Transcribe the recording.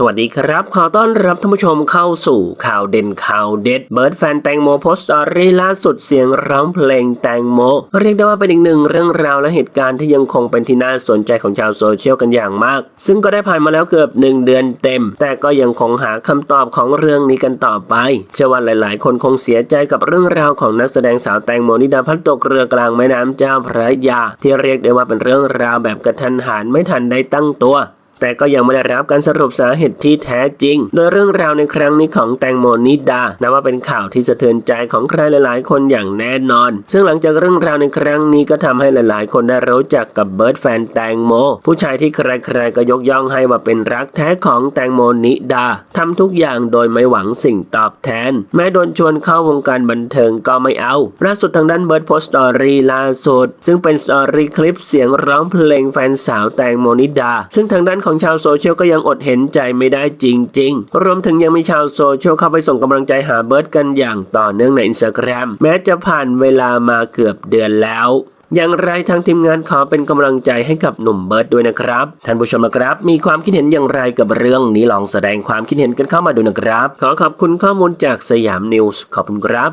สวัสดีครับ ขอต้อนรับท่านผู้ชมเข้าสู่ข่าวเด่นข่าวเด็ด เบิร์ดแฟนแตงโมโพสต์อรี่ล่าสุดเสียงร้องเพลงแตงโม เรียกได้ว่าเป็นอีกหนึ่งเรื่องราวและเหตุการณ์ที่ยังคงเป็นที่น่าสนใจของชาวโซเชียลกันอย่างมาก ซึ่งก็ได้ผ่านมาแล้วเกือบหนึ่งเดือนเต็ม แต่ก็ยังคงหาคำตอบของเรื่องนี้กันต่อไป เชื่อว่าหลาย ๆ คนคงเสียใจกับเรื่องราวของนักแสดงสาวแตงโมนิดาพัดตกเรือกลางแม่น้ำเจ้าพระยา ที่เรียกได้ว่าเป็นเรื่องราวแบบกระทันหันไม่ทันได้ตั้งตัว แต่ก็ยังไม่ได้รับการสรุปสาเหตุที่แท้จริง โดยเรื่องราวในครั้งนี้ของแตงโมนิดา นับว่าเป็นข่าวที่สะเทือนใจของใครหลายๆ คนอย่างแน่นอน ซึ่งหลังจากเรื่องราวในครั้งนี้ก็ทำให้หลายๆ คนได้รู้จักกับเบิร์ดแฟนแตงโม ผู้ชายที่ใครๆก็ยกย่องให้ว่าเป็นรักแท้ของแตงโมนิดาทำทุกอย่างโดยไม่หวังสิ่งตอบแทน แม้โดนชวนเข้าวงการบันเทิงก็ไม่เอาล่าสุดทางด้านเบิร์ดโพสต์สตอรี่ล่าสุดซึ่งเป็นสตอรี่คลิปเสียงร้องเพลงแฟนสาวแตงโมนิดา ซึ่งทางด้านของชาวโซเชียลก็ยังอดเห็นใจไม่ได้จริง ๆ รวมถึงยังมีชาวโซเชียลเข้าไปส่งกำลังใจหาเบิร์ดกันอย่างต่อเนื่องในอินสตาแกรมแม้จะผ่านเวลามาเกือบเดือนแล้วอย่างไรทางทีมงานขอเป็นกำลังใจให้กับหนุ่มเบิร์ดด้วยนะครับ ท่านผู้ชมนะครับ มีความคิดเห็นอย่างไรกับเรื่องนี้ลองแสดงความคิดเห็นกันเข้ามาดูนะครับ ขอขอบคุณข้อมูลจากสยามนิวส์ขอบคุณครับ